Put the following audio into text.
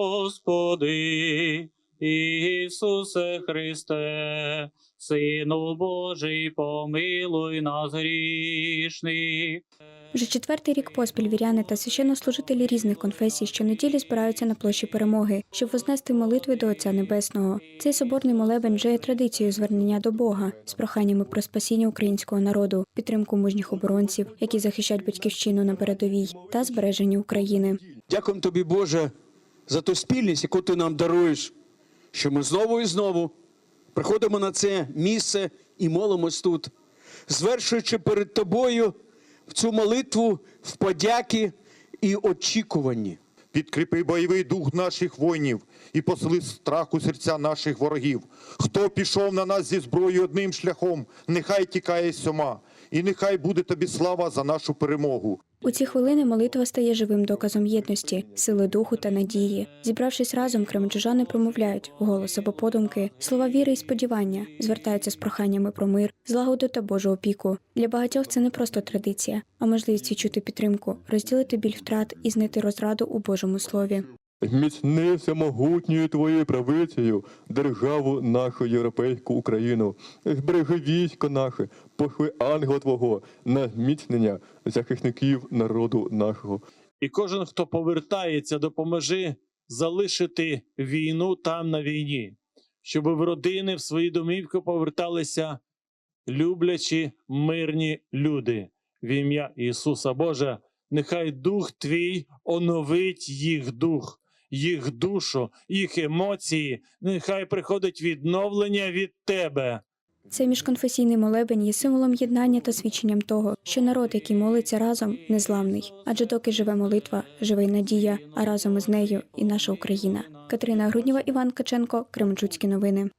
Господи, Ісусе Христе, Сину Божий, помилуй нас грішних. Вже четвертий рік поспіль віряни та священнослужителі різних конфесій щонеділі збираються на площі перемоги, щоб вознести молитви до Отця Небесного. Цей соборний молебень вже є традицією звернення до Бога з проханнями про спасіння українського народу, підтримку мужніх оборонців, які захищають батьківщину на передовій, та збереження України. Дякуємо тобі, Боже, за ту спільність, яку ти нам даруєш, що ми знову і знову приходимо на це місце і молимось тут, звершуючи перед тобою в цю молитву в подяки і очікуванні. Підкріпи бойовий дух наших воїнів і посили страх у серця наших ворогів. Хто пішов на нас зі зброєю одним шляхом, нехай тікає сьома, і нехай буде тобі слава за нашу перемогу. У ці хвилини молитва стає живим доказом єдності, сили духу та надії. Зібравшись разом, кремчужани промовляють голос або подумки, слова віри і сподівання, звертаються з проханнями про мир, злагоду та Божу опіку. Для багатьох це не просто традиція, а можливість відчути підтримку, розділити біль втрат і знайти розраду у Божому слові. Зміцни всемогутньою твоєю правицею державу нашу європейську Україну. Збережи військо наше, пошли ангела Твого на зміцнення захисників народу нашого. І кожен, хто повертається, допоможи залишити війну там на війні, щоб в родини, в свої домівки поверталися люблячі, мирні люди. В ім'я Ісуса Боже, нехай Дух Твій оновить їх дух, їх душу, їх емоції, нехай приходить відновлення від Тебе. Цей міжконфесійний молебень є символом єднання та свідченням того, що народ, який молиться разом, незламний. Адже доки живе молитва, живе й надія, а разом із нею і наша Україна. Катерина Грудніва, Іван Каченко, Кременчуцькі новини.